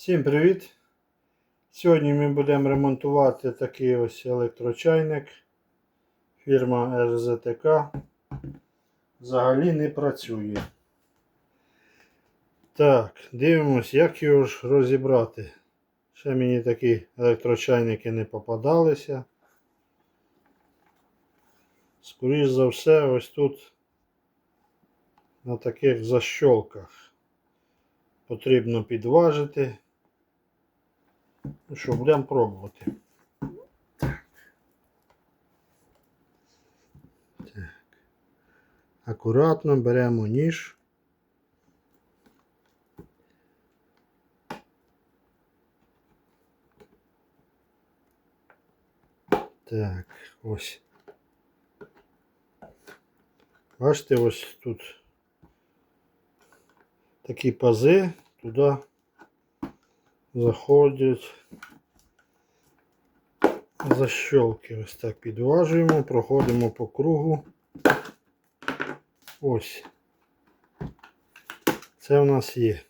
Всім привіт! Сьогодні ми будемо ремонтувати такий ось електрочайник. Фірма РЗТК. Взагалі не працює. Так, дивимось, як його ж розібрати. Ще мені такі електрочайники не попадалися. Скоріш за все, ось тут на таких защолках потрібно підважити. Ну що, будемо пробувати. Так. Акуратно беремо ніж. Так, ось. Бачите, ось тут такі пази туди заходять защолки. Ось так підважуємо, проходимо по кругу. Ось. Це в нас є.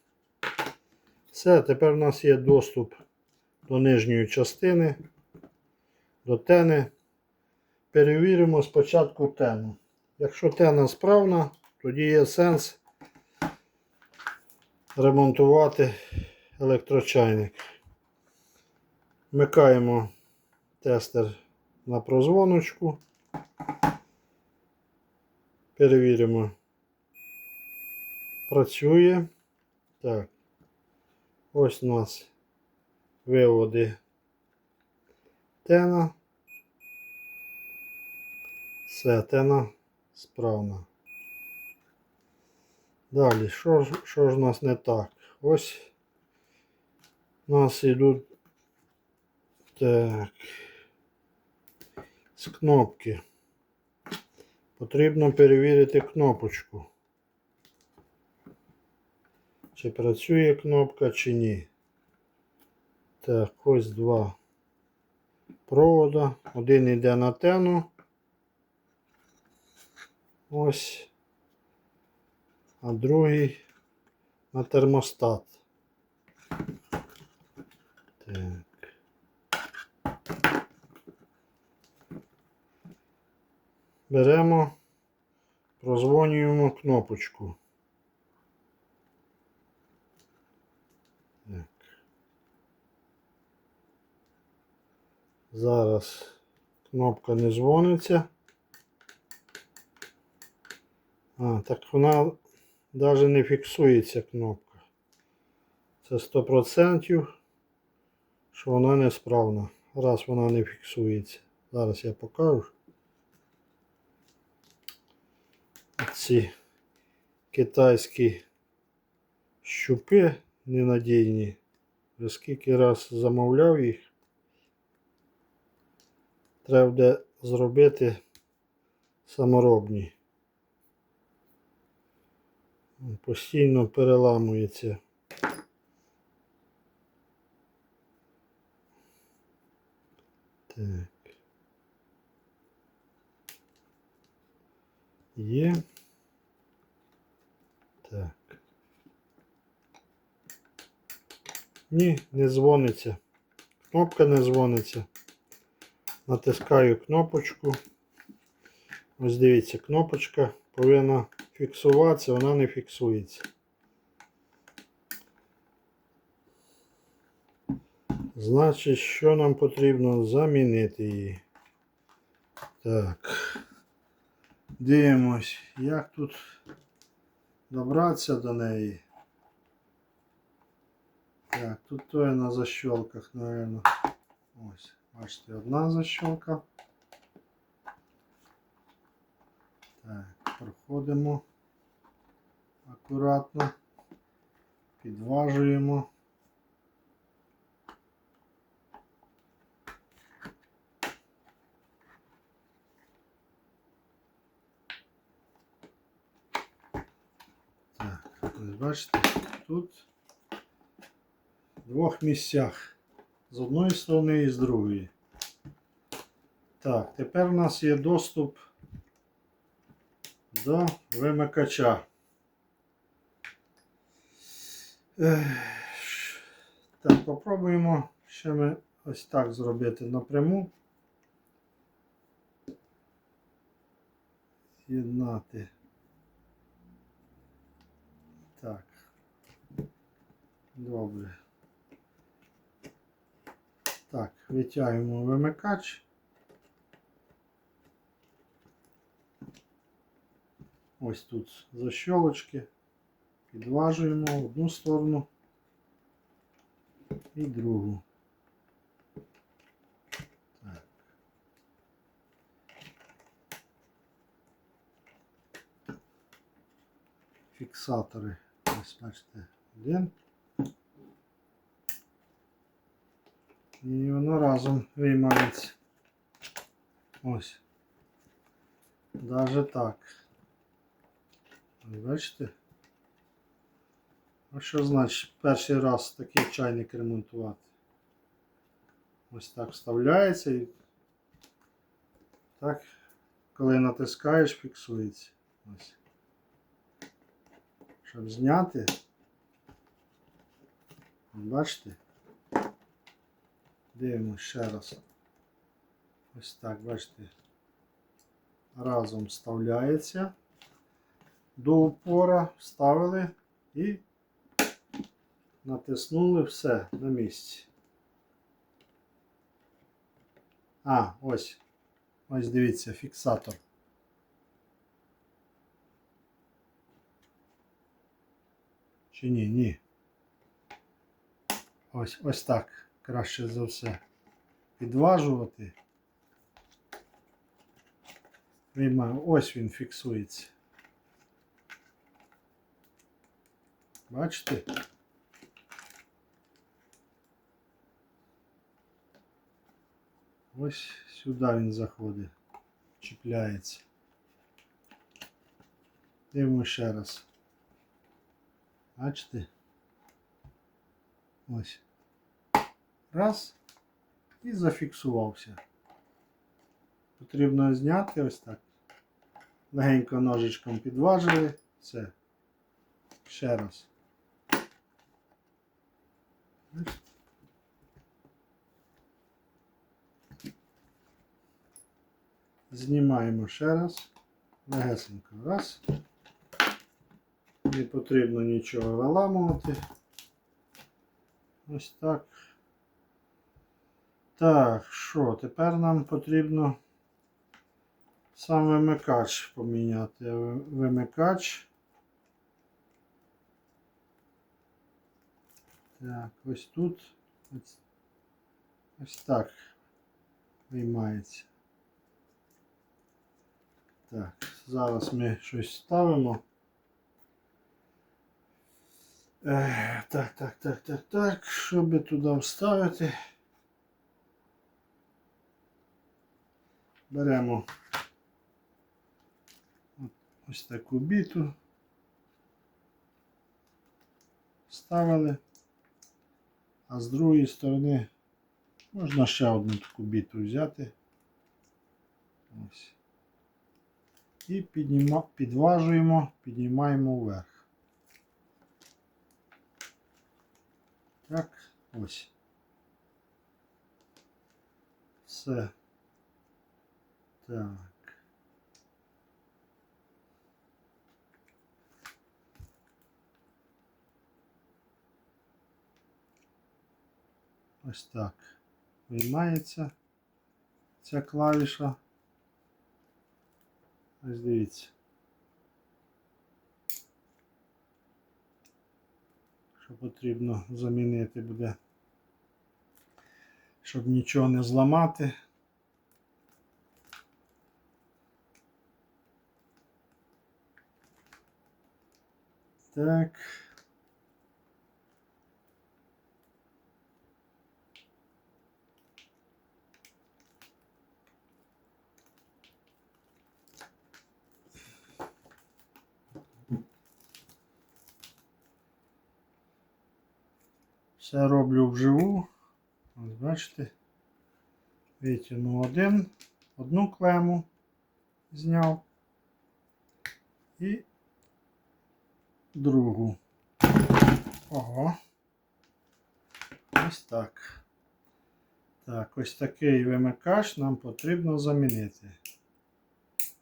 Все, тепер у нас є доступ до нижньої частини, до тени. Перевіримо спочатку тену. Якщо тена справна, тоді є сенс ремонтувати електрочайник. Вмикаємо тестер на прозвоночку. Перевіримо. Працює. Так. Ось у нас виводи тена. Все, тена справна. Далі, що що ж у нас не так? Ось у нас йдуть так. З кнопки. Потрібно перевірити кнопочку. Чи працює кнопка, чи ні. Так, ось два провода. Один йде на тену. Ось. А другий на термостат. Так. Беремо, прозвонюємо кнопочку. Так. Зараз кнопка не дзвониться. А, так вона навіть не фіксується кнопка. Це 100%, що вона несправна. Раз вона не фіксується. Зараз я покажу. Ці китайські щупи ненадійні. Вже скільки раз замовляв їх. Треба буде зробити саморобні. Постійно переламується. Так. Є. Так. Ні, не дзвониться. Кнопка не дзвониться. Натискаю кнопочку. Ось дивіться, кнопочка повинна фіксуватися, вона не фіксується. Значить, що нам потрібно замінити її. Так. Дивимось, як тут добратися до неї. Так, тут то є на защелках, наверное. Ось, бачите, одна защелка. Так, проходимо акуратно, підважуємо. Так, ось бачите, тут в двох місцях. З одної сторони і з другої. Так, тепер у нас є доступ до вимикача. Так, попробуємо ще ми ось так зробити напряму. З'єднати. Так. Добре. Так, витягуємо вимикач. Ось тут защолочки. Підважуємо одну сторону і другу. Так. Фіксатори. Ось бачите, один. І воно разом виймається. Ось. Даже так. Бачите? А що значить перший раз такий чайник ремонтувати? Ось так вставляється і так, коли натискаєш, фіксується. Ось. Щоб зняти. Бачите? Дивимося ще раз. Ось так, бачите. Разом вставляється. До упора вставили і натиснули все на місці. А, ось. Ось дивіться, фіксатор. Чи ні, ні. Ось ось так. Краще за все. Підважувати. Виймаю. Ось він фіксується. Бачите? Ось сюди він заходить, чіпляється. Дивимо ще раз. Бачите? Ось. Раз. І зафіксувався. Потрібно зняти ось так. Легенько ножичком підважили. Все. Ще раз. Знімаємо ще раз. Легесенько. Раз. Не потрібно нічого виламувати. Ось так. Так, що? Тепер нам потрібно сам вимикач поміняти. Вимикач. Так, ось тут. Ось, так виймається. Так, зараз ми щось ставимо. Так, так, так, так, так. Що би туди вставити? Беремо ось таку біту. Ставили. А з другої сторони можна ще одну таку біту взяти. Ось. І підніма, підважуємо, піднімаємо вверх. Так, ось. Все. Так. Ось так. Виймається ця клавіша. Ось дивіться. Що потрібно замінити буде, щоб нічого не зламати. Так. Все роблю вживу. Ось бачите. Витягнув один, одну клему зняв і другу. Ого. Ось так. Так, ось такий вимикач нам потрібно замінити.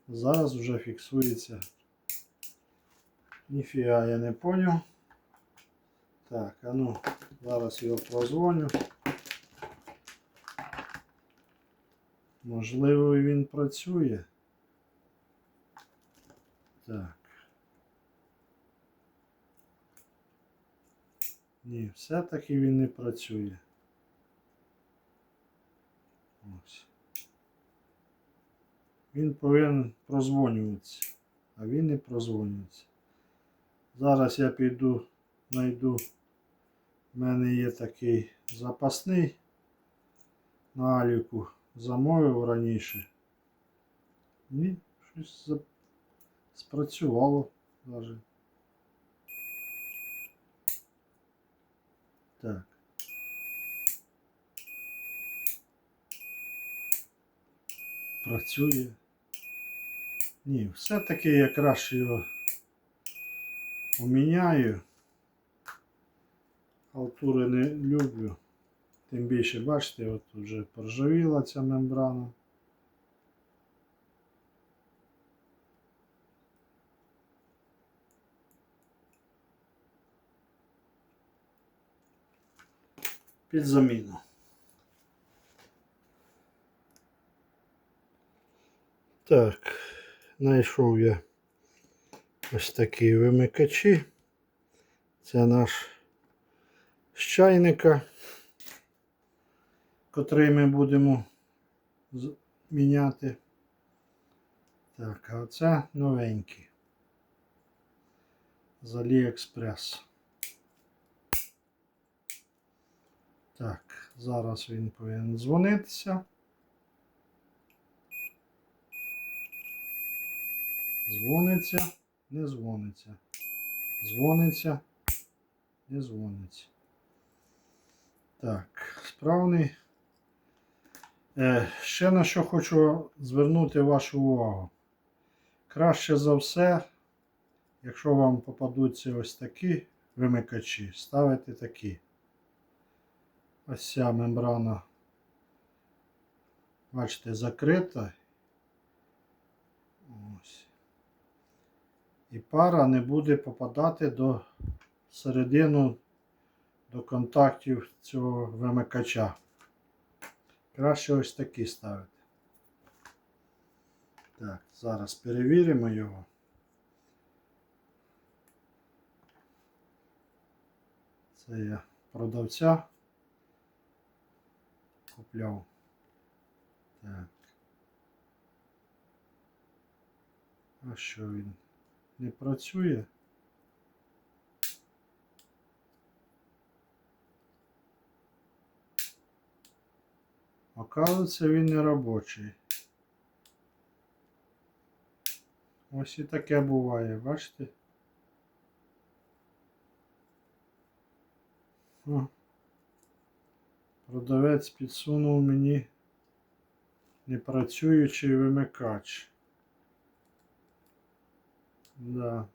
Зараз вже фіксується. Ніфіга я не поняв. Так, а ну, зараз його прозвоню. Можливо, він працює. Так. Ні, все-таки він не працює. Ось. Він повинен прозвонюватися, а він не прозвонюється. Зараз я піду, знайду. У мене є такий запасний на Аліку. Замовив раніше. І щось спрацювало навіть. Так. Працює. Ні, все-таки я краще його поміняю. Халтури не люблю. Тим більше, бачите, от вже поржавіла ця мембрана. Під заміну. Так, знайшов я ось такі вимикачі. Це наш з чайника, котрий ми будемо міняти. Так, а це новенькі. З Aliexpress. Так, зараз він повинен дзвонитися. Дзвониться, не дзвониться. Дзвониться, не дзвониться. Так, справний. Е, ще на що хочу звернути вашу увагу. Краще за все, якщо вам попадуться ось такі вимикачі, ставити такі. Ось ця мембрана, бачите, закрита. Ось. І пара не буде попадати до середину до контактів цього вимикача. Краще ось такі ставити. Так, зараз перевіримо його. Це я продавця купляв. Так. А що він не працює? Оказується, він не робочий. Ось і таке буває, бачите? О. Продавець підсунув мені непрацюючий вимикач. Да.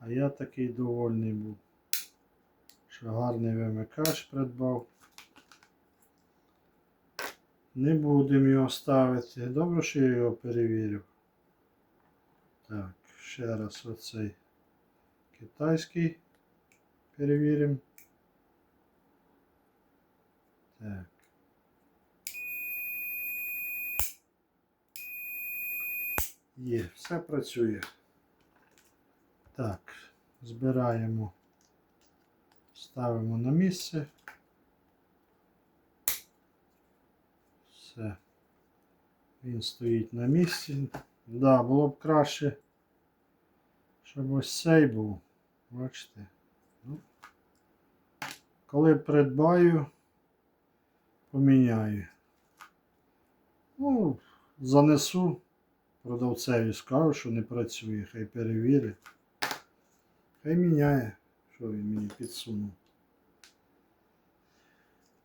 А я такий довольний був. Що гарний вимикач придбав. Не будемо його ставити. Добре, що я його перевірив. Так, ще раз оцей китайський перевіримо. Так. Є, все працює. Так, збираємо, ставимо на місце. Все. Він стоїть на місці. Да, було б краще, щоб ось цей був. Бачите? Ну, коли придбаю, поміняю. Ну, занесу продавцеві, скажу, що не працює, хай перевірить. Хай міняє, що він мені підсунув.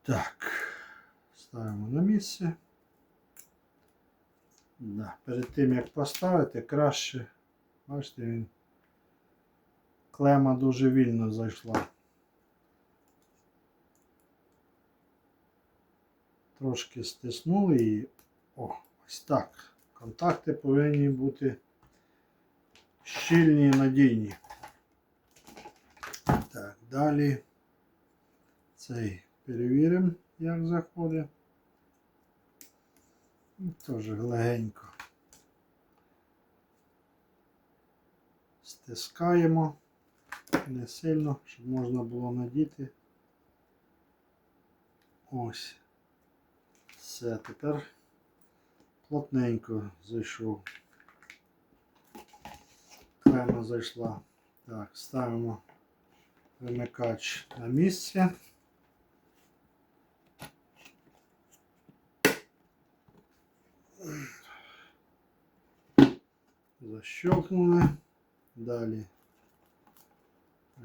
Так, ставимо на місце. Да. Перед тим як поставити, краще, бачите, він клема дуже вільно зайшла. Трошки стиснули і. О, ось так. Контакти повинні бути щільні і надійні. Так, далі цей перевіримо, як заходить. Теж легенько. Стискаємо не сильно, щоб можна було надіти. Ось. Все, тепер плотненько зайшов. Клема зайшла. Так, ставимо вимикач на місце. Защелкнули. Далі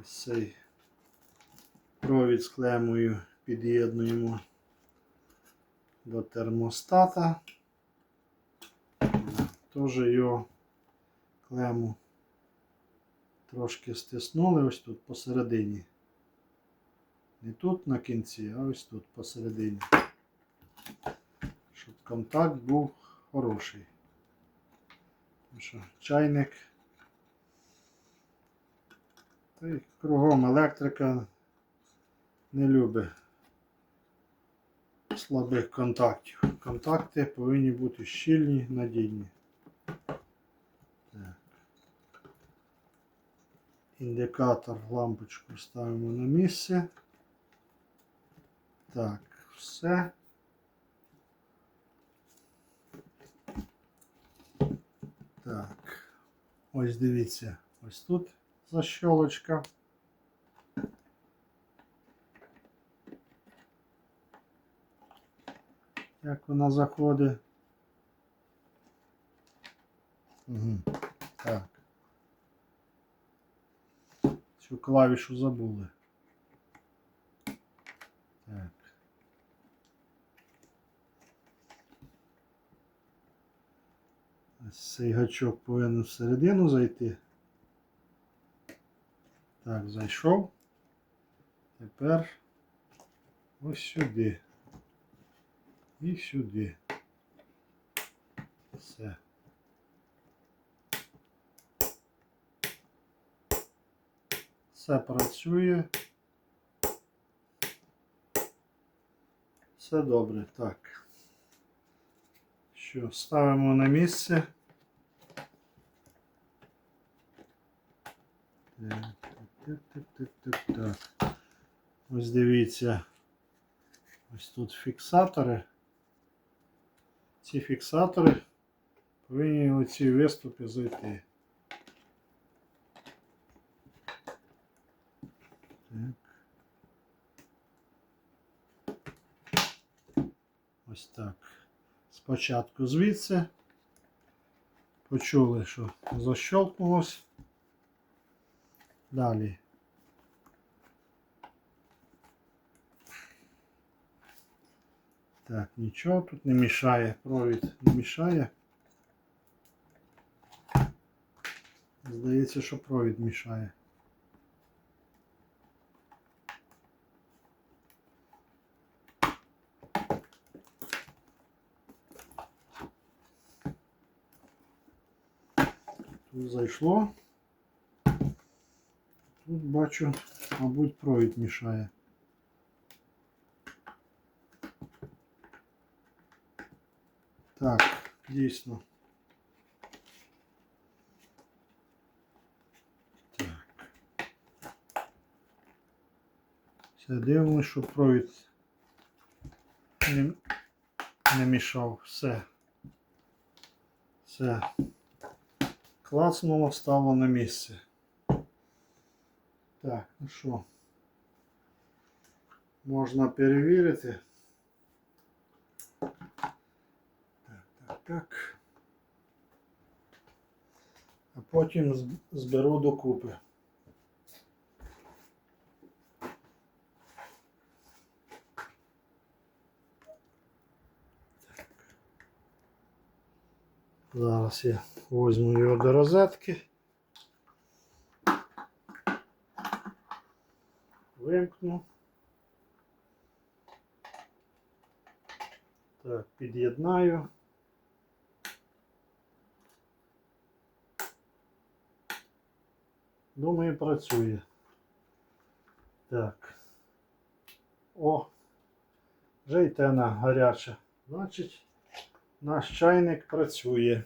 ось цей провід з клемою під'єднуємо до термостата. Теж його клему трошки стиснули ось тут посередині. Не тут на кінці, а ось тут посередині. Щоб контакт був хороший. Тому що чайник. Та й кругом електрика не любить слабих контактів. Контакти повинні бути щільні, надійні. Так. Індикатор лампочку ставимо на місце. Так, все. Так, ось дивіться, ось тут защолочка. Як вона заходить. Угу. Так. Цю клавішу забули. Так. Ось Цей гачок повинен всередину зайти. Так, зайшов. Тепер ось сюди. І сюди. Все. Все працює. Все добре. Так. Що, ставимо на місце. Так. Ось дивіться. Ось тут фіксатори. Ці фіксатори повинні у ці виступи зайти. Так. Ось так. Спочатку звідси. Почули, що защелкнулось. Далі. Так, нічого тут не мішає, провід не мішає. Здається, що провід мішає. Тут зайшло. Тут бачу, мабуть, провід мішає. Так, дійсно. Так. Все, дивимося, щоб провід не, не мішав. Все. Все. Клацнуло, стало на місце. Так, ну що? Можна перевірити. Так. А потім зберу докупи. Так. Зараз я возьму його до розетки. Вимкну. Так, під'єднаю. Думаю, працює. Так. О, вже й тена гаряча. Значить, наш чайник працює.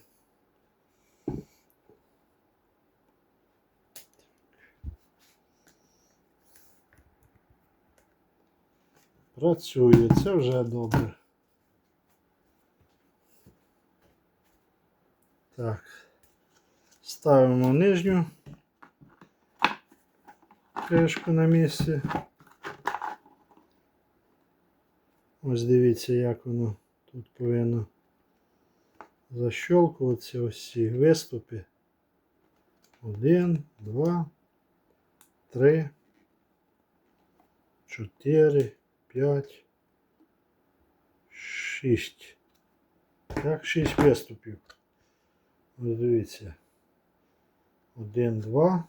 Працює, це вже добре. Так. Ставимо нижню кришку на місці. Ось дивіться, як воно тут повинно защелкуватися ось ці виступи. Один, два, три, чотири, п'ять, шість. Так, шість виступів. Ось дивіться. Один, два,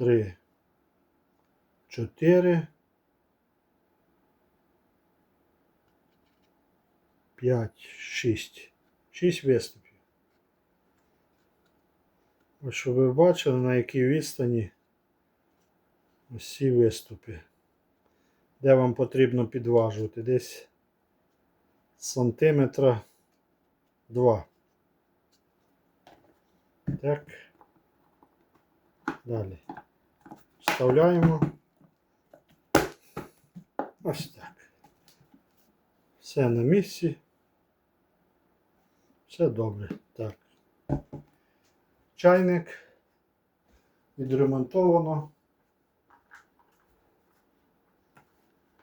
три, чотири, п'ять, шість. Шість виступів. Ось щоб ви бачили, на якій відстані ось виступи. Де вам потрібно підважувати? Десь сантиметра два. Так. Далі. Вставляємо. Ось так. Все на місці. Все добре. Так. Чайник відремонтовано.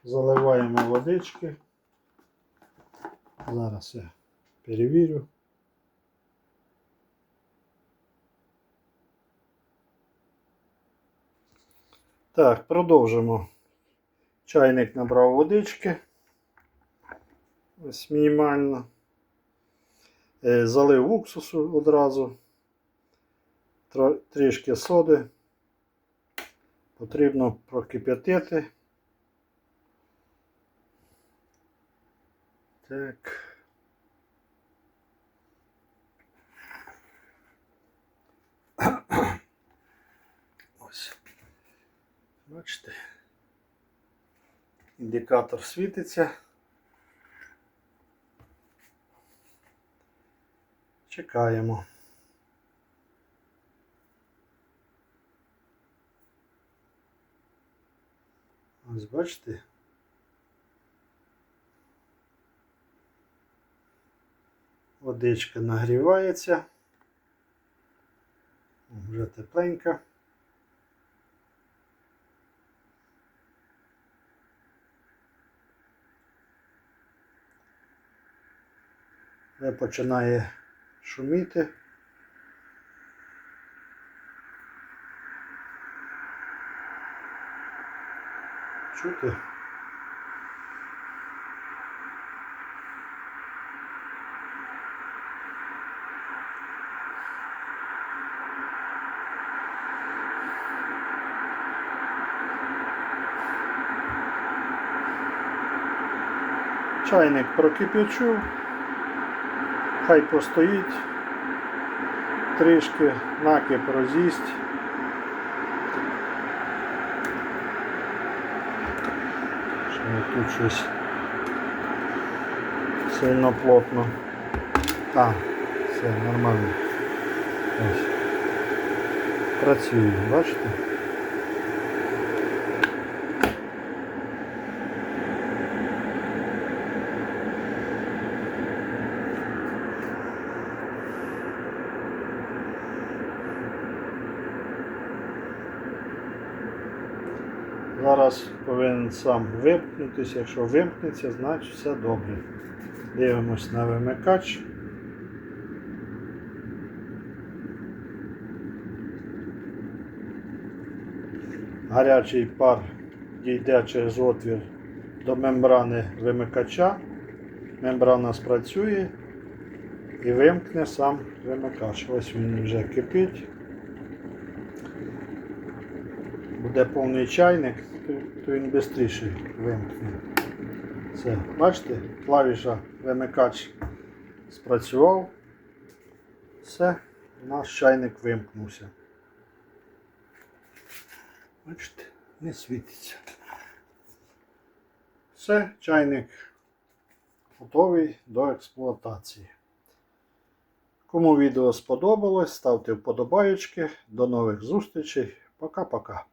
Заливаємо водички. Зараз я перевірю. Так, продовжимо. Чайник набрав водички. Ось мінімально. Е, Залив уксусу одразу. Трішки соди. Потрібно прокип'ятити. Так. Ось. Бачите. Індикатор світиться. Чекаємо. Ось бачите. Водичка нагрівається. Вже тепленька. Вже починає шуміти. Чути? Чайник прокип'ячу, хай постоїть, трішки накип роз'їсть. Що тут щось сильно плотно. А, все нормально. Ось. Працює, бачите? Зараз сам вимкнутися. Якщо вимкнеться, значить все добре. Дивимось на вимикач. Гарячий пар дійде через отвір до мембрани вимикача. Мембрана спрацює і вимкне сам вимикач. Ось він вже кипить. буде повний чайник, то- він швидше вимкне Все, бачите, клавіша вимикач спрацював. Все, наш чайник вимкнувся. Бачите, не світиться. Все, чайник готовий до експлуатації. Кому відео сподобалось, ставте вподобайочки. До нових зустрічей. Пока-пока.